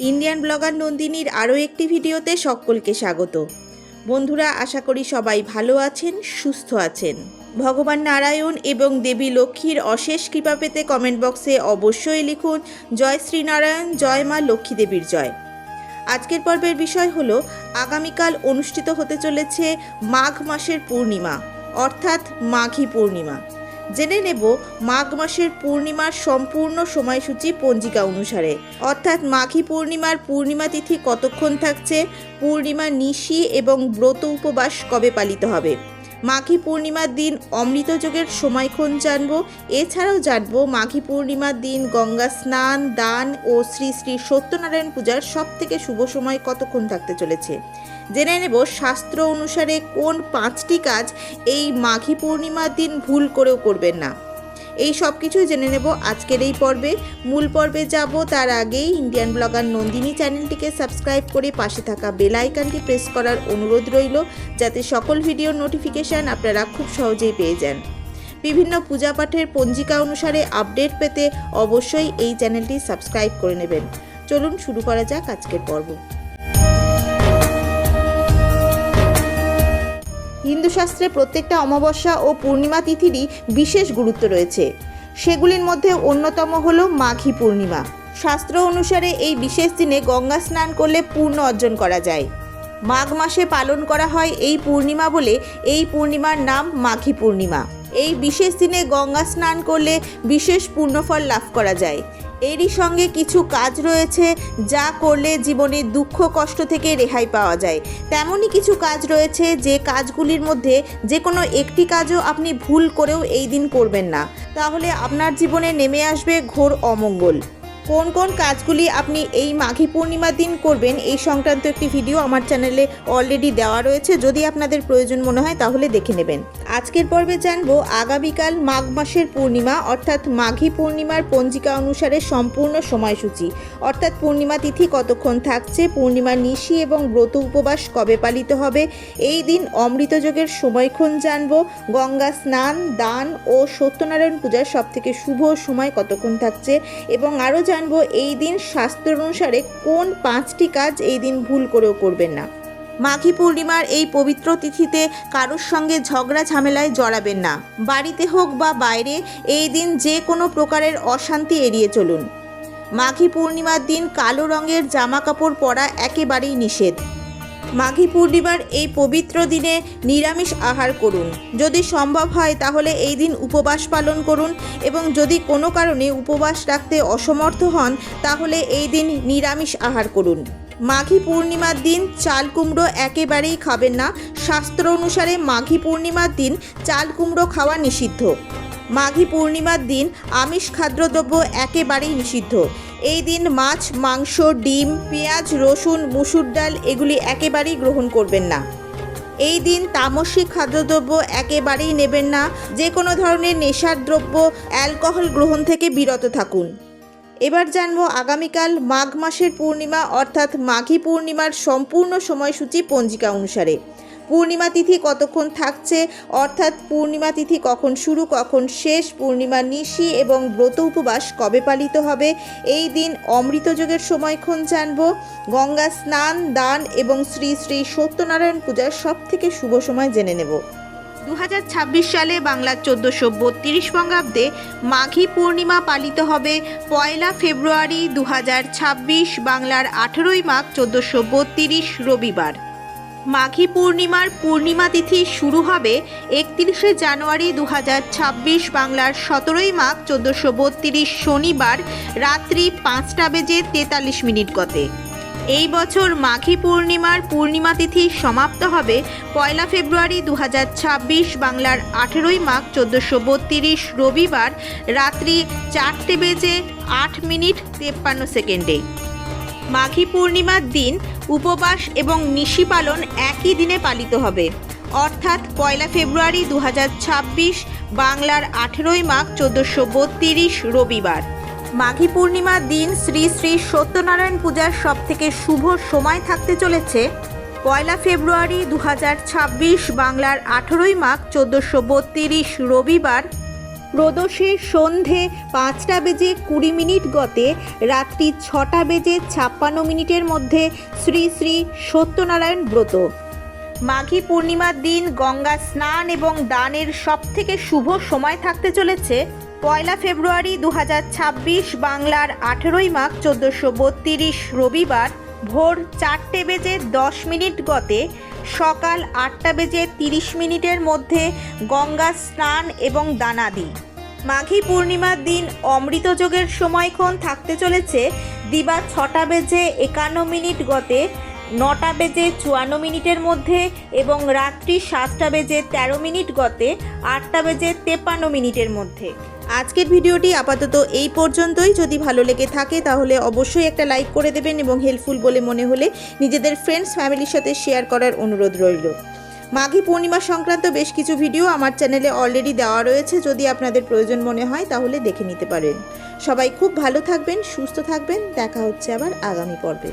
Indian blogger নন্দিনীর আরও একটি ভিডিওতে সকলকে স্বাগত। বন্ধুরা, আশা করি সবাই ভালো আছেন, সুস্থ আছেন। ভগবান নারায়ণ এবং দেবী লক্ষ্মীর অশেষ কৃপা পেতে কমেন্ট বক্সে অবশ্যই লিখুন, জয় শ্রীনারায়ণ, জয় মা লক্ষ্মী দেবীর জয়। আজকের পর্বের বিষয় হল, আগামীকাল অনুষ্ঠিত হতে চলেছে মাঘ মাসের পূর্ণিমা, অর্থাৎ মাঘী পূর্ণিমা। জেনে নেব মাঘ মাসের পূর্ণিমার সম্পূর্ণ সময়সূচি পঞ্জিকা অনুসারে। অর্থাৎ মাঘী পূর্ণিমার পূর্ণিমা তিথি কতক্ষণ থাকছে? পূর্ণিমা নিশি এবং ব্রত উপবাস কবে পালিত হবে? মাঘী পূর্ণিমার দিন অমৃত যোগের সময়ক্ষণ জানব। এছাড়াও জানব মাঘী পূর্ণিমার দিন গঙ্গা স্নান, দান ও শ্রী শ্রী সত্যনারায়ণ পূজার সব থেকে শুভ সময় কতক্ষণ থাকতে চলেছে? জেনে নেব শাস্ত্র অনুসারে কোন পাঁচটি কাজ এই মাঘী পূর্ণিমার দিন ভুল করেও করবেন না। এই সব কিছুই জেনে নেব আজকের এই পর্বে। মূল পর্বে যাব, তার আগেই ইন্ডিয়ান ব্লগার নন্দিনী চ্যানেলটিকে সাবস্ক্রাইব করে পাশে থাকা বেল আইকনটি প্রেস করার অনুরোধ রইল, যাতে সকল ভিডিওর নোটিফিকেশান আপনারা খুব সহজেই পেয়ে যান। বিভিন্ন পূজা পাঠের পঞ্জিকা অনুসারে আপডেট পেতে অবশ্যই এই চ্যানেলটি সাবস্ক্রাইব করে নেবেন। চলুন শুরু করা যাক আজকের পর্ব। হিন্দু শাস্ত্রে প্রত্যেকটা অমাবস্যা ও পূর্ণিমা তিথিরই বিশেষ গুরুত্ব রয়েছে। সেগুলির মধ্যে অন্যতম হল মাঘী পূর্ণিমা। শাস্ত্র অনুসারে এই বিশেষ দিনে গঙ্গা স্নান করলে পূর্ণ অর্জন করা যায়। মাঘ মাসে পালন করা হয় এই পূর্ণিমা বলে এই পূর্ণিমার নাম মাঘী পূর্ণিমা। এই বিশেষ দিনে গঙ্গা স্নান করলে বিশেষ পূর্ণফল লাভ করা যায়। এরই সঙ্গে কিছু কাজ রয়েছে যা করলে জীবনে দুঃখ কষ্ট থেকে রেহাই পাওয়া যায়। তেমনই কিছু কাজ রয়েছে যে কাজগুলির মধ্যে যে কোনো একটি কাজও আপনি ভুল করেও এই দিন করবেন না। তাহলে আপনার জীবনে নেমে আসবে ঘোর অমঙ্গল। কোন কোন কাজগুলি আপনি এই মাঘী পূর্ণিমার দিন করবেন, এই সংক্রান্ত একটি ভিডিও আমার চ্যানেলে অলরেডি দেওয়া রয়েছে। যদি আপনাদের প্রয়োজন মনে হয় তাহলে দেখে নেবেন। আজকের পর্বে জানব, আগামীকাল মাঘ মাসের পূর্ণিমা, অর্থাৎ মাঘী পূর্ণিমার পঞ্জিকা অনুসারে সম্পূর্ণ সময়সূচি। অর্থাৎ পূর্ণিমা তিথি কতক্ষণ থাকছে, পূর্ণিমা নিশি এবং ব্রত উপবাস কবে পালিত হবে, এই দিন অমৃতযোগের সময়ক্ষণ জানব। গঙ্গা স্নান, দান ও সত্যনারায়ণ পূজার সবথেকে শুভ সময় কতক্ষণ থাকছে এবং আরও জানব এই দিন শাস্ত্র অনুসারে কোন পাঁচটি কাজ এই দিন ভুল করেও করবেন না। মাঘী পূর্ণিমার এই পবিত্র তিথিতে কারোর সঙ্গে ঝগড়া ঝামেলায় জড়াবেন না। বাড়িতে হোক বা বাইরে, এই দিন যে কোনো প্রকারের অশান্তি এড়িয়ে চলুন। মাঘী পূর্ণিমার দিন কালো রঙের জামা কাপড় পরা একেবারেই নিষেধ। মাঘী পূর্ণিমার এই পবিত্র দিনে নিরামিষ আহার করুন। যদি সম্ভব হয়, তাহলে এই দিন উপবাস পালন করুন এবং যদি কোনো কারণে উপবাস রাখতে অসমর্থ হন, তাহলে এই দিন নিরামিষ আহার করুন। মাঘী পূর্ণিমার দিন চাল কুমড়ো একেবারেই খাবেন না। শাস্ত্র অনুসারে মাঘী পূর্ণিমার দিন চাল কুমড়ো খাওয়া নিষিদ্ধ। মাঘী পূর্ণিমার দিন আমিষ খাদ্যদ্রব্য একেবারেই নিষিদ্ধ। এই দিন মাছ, মাংস, ডিম, পেঁয়াজ, রসুন, মুসুর ডাল এগুলি একেবারেই গ্রহণ করবেন না। এই দিন তামসিক খাদ্যদ্রব্য একেবারেই নেবেন না। যে কোনো ধরনের নেশার দ্রব্য, অ্যালকোহল গ্রহণ থেকে বিরত থাকুন। এবার জানব আগামীকাল মাঘ মাসের পূর্ণিমা অর্থাৎ মাঘী পূর্ণিমার সম্পূর্ণ সময়সূচি পঞ্জিকা অনুসারে। পূর্ণিমা তিথি কতক্ষণ থাকছে? অর্থাৎ পূর্ণিমা তিথি কখন শুরু, কখন শেষ? পূর্ণিমা নিশি এবং ব্রত উপবাস কবে পালিত হবে? এই দিন অমৃতযোগের সময়ক্ষণ জানব। গঙ্গা স্নান, দান এবং শ্রী শ্রী সত্যনারায়ণ পূজার সব থেকে শুভ সময় জেনে নেব। দু হাজার ছাব্বিশ সালে বাংলার চোদ্দোশো বত্রিশ বঙ্গাব্দে মাঘী পূর্ণিমা পালিত হবে। পয়লা ফেব্রুয়ারি দু হাজার ছাব্বিশ বাংলার আঠেরোই মাঘ চোদ্দোশো রবিবার। মাঘী পূর্ণিমার পূর্ণিমা তিথি শুরু হবে একত্রিশে জানুয়ারি দু ছাব্বিশ বাংলার সতেরোই মাঘ চোদ্দোশো শনিবার রাত্রি পাঁচটা বেজে তেতাল্লিশ মিনিট গতে। এই বছর মাঘী পূর্ণিমার পূর্ণিমা তিথি সমাপ্ত হবে পয়লা ফেব্রুয়ারি দু হাজার ছাব্বিশ বাংলার আঠেরোই মাঘ চোদ্দোশো বত্রিশ রবিবার রাত্রি চারটে বেজে আট মিনিট তেপ্পান্ন সেকেন্ডে। মাঘী পূর্ণিমার দিন উপবাস এবং নিশি পালন একই দিনে পালিত হবে। অর্থাৎ পয়লা ফেব্রুয়ারি দু হাজার ছাব্বিশ, বাংলার আঠেরোই মাঘ চোদ্দোশো বত্রিশ, রবিবার। মাঘী পূর্ণিমার দিন শ্রী শ্রী সত্যনারায়ণ পূজার সবথেকে শুভ সময় থাকতে চলেছে পয়লা ফেব্রুয়ারি দু হাজার ছাব্বিশ, বাংলার আঠেরোই মাঘ চোদ্দোশো রবিবার। প্রদোষে সন্ধে পাঁচটা বেজে কুড়ি মিনিট গতে রাত্রি ছটা বেজে ছাপ্পান্ন মিনিটের মধ্যে শ্রী শ্রী সত্যনারায়ণ ব্রত। মাঘী পূর্ণিমার দিন গঙ্গা স্নান এবং দানের সবথেকে শুভ সময় থাকতে চলেছে পয়লা ফেব্রুয়ারি দু হাজার ছাব্বিশ বাংলার আঠেরোই মাঘ চোদ্দোশো রবিবার ভোর চারটে বেজে দশ মিনিট গতে সকাল আটটা বেজে তিরিশ মিনিটের মধ্যে গঙ্গা স্নান এবং দানাদি। মাঘী পূর্ণিমার দিন অমৃতযোগের সময়ক্ষণ থাকতে চলেছে। দিবা ছটা বেজে একান্ন মিনিট গতে, নটা বেজে চুয়ান্ন মিনিটের মধ্যে এবং রাত্রি সাতটা বেজে তেরো মিনিট গতে, আটটা বেজে তেপান্ন মিনিটের মধ্যে। আজকের ভিডিওটি আপাতত এই পর্যন্তই। যদি ভালো লেগে থাকে তাহলে অবশ্যই একটা লাইক করে দেবেন এবং হেল্পফুল বলে মনে হলে নিজেদের ফ্রেন্ডস ফ্যামিলির সাথে শেয়ার করার অনুরোধ রইল। মাঘী পূর্ণিমা সংক্রান্ত বেশ কিছু ভিডিও আমার চ্যানেলে অলরেডি দেওয়া রয়েছে। যদি আপনাদের প্রয়োজন মনে হয় তাহলে দেখে নিতে পারেন। সবাই খুব ভালো থাকবেন, সুস্থ থাকবেন। দেখা হচ্ছে আবার আগামী পর্বে।